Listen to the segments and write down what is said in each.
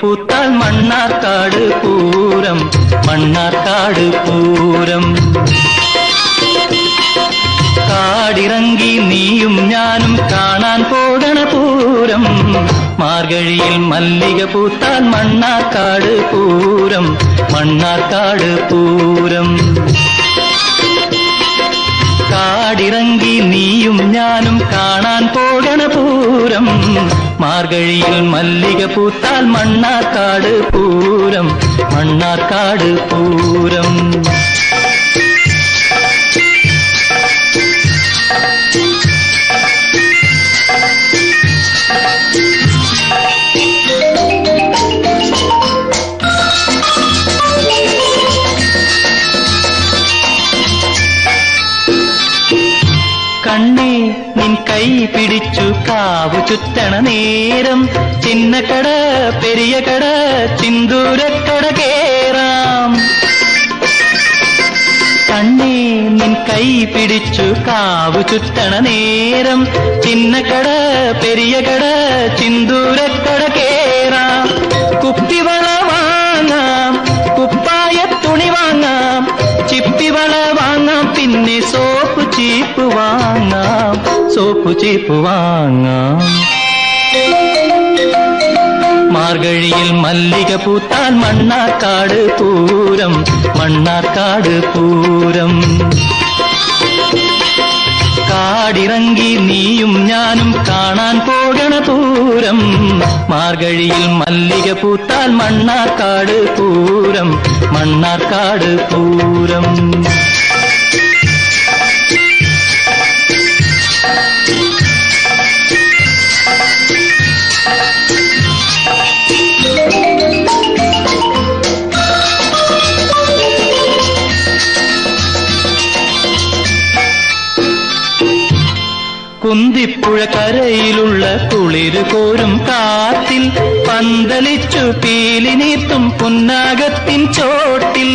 പൂത്താൽ മണ്ണാർക്കാട് പൂരം മണ്ണാർക്കാട് പൂരം. കാടിറങ്ങി നീയും ഞാനും കാണാൻ പോകണ പൂരം മാർഗഴിയിൽ മല്ലിക പൂത്താൽ മണ്ണാർക്കാട് പൂരം മണ്ണാർക്കാട് പൂരം. മാർഗഴിയിൽ മല്ലിക പൂത്താൽ മണ്ണാർക്കാട് പൂരം മണ്ണാർക്കാട് പൂരം കണ്ണേ നിൻ കൈ പിടിച്ചു കാവു ചുറ്റണ നേരം. ചിന്നക്കട പെരിയ കട ചിന്തൂരക്കട കേറാം. കണ്ണേ നിൻ കൈ പിടിച്ചു കാവു ചുറ്റണ നേരം. ചിന്നക്കട പെരിയ കട ചിന്തൂരക്കട കേറാം കുപ്പിവള വാങ്ങാം കുപ്പായ തുണി വാങ്ങാം. ചിപ്പിവള വാങ്ങാം പിന്നെ സോപ്പ് ചീപ്പ് വാങ്ങാം സോപ്പ് ചീപ്പ് വാങ്ങാം. മാർഗഴിയിൽ മല്ലിക പൂത്താൽ മണ്ണാർക്കാട് പൂരം മണ്ണാർക്കാട് പൂരം. കാടിറങ്ങി നീയും ഞാനും കാണാൻ പോകണ പൂരം. മാർഗഴിയിൽ മല്ലിക പൂത്താൽ മണ്ണാർക്കാട് പൂരം മണ്ണാർക്കാട് പൂരം. കുന്തിപ്പുഴ കരയിലുള്ള കുളിര് കോരും കാത്തിൽ പന്തലിച്ചു പീലി നീർത്തും പുന്നാകത്തിൻ ചോട്ടിൽ.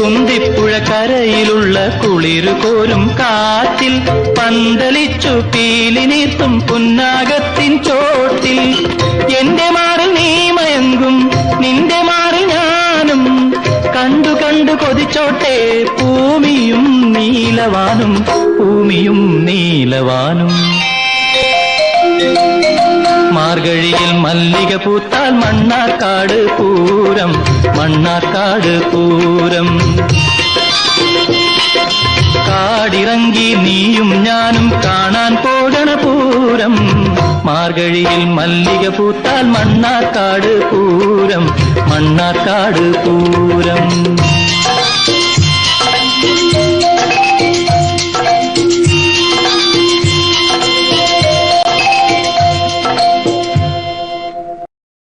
കുന്തിപ്പുഴ കരയിലുള്ള കുളിര് കോരും കാത്തിൽ പന്തലിച്ചു പീലി നീർത്തും പുന്നാകത്തിൻ ചോട്ടിൽ. എന്റെ മാറിൽ നീ മയങ്കും നിന്റെ മാറിൽ ഞാനും കണ്ടു കണ്ടു കൊതിച്ചോട്ടെ ഭൂമിയും നീലവാനും ഭൂമിയും നീലവാനും. മാർഗഴിയിൽ മല്ലിക പൂത്താൽ മണ്ണാർക്കാട് പൂരം മണ്ണാർക്കാട് പൂരം. കാടിറങ്ങി നീയും ഞാനും കാണാൻ പോകണ പൂരം. മാർഗഴിയിൽ മല്ലിക പൂത്താൽ മണ്ണാർക്കാട് പൂരം മണ്ണാർക്കാട് പൂരം.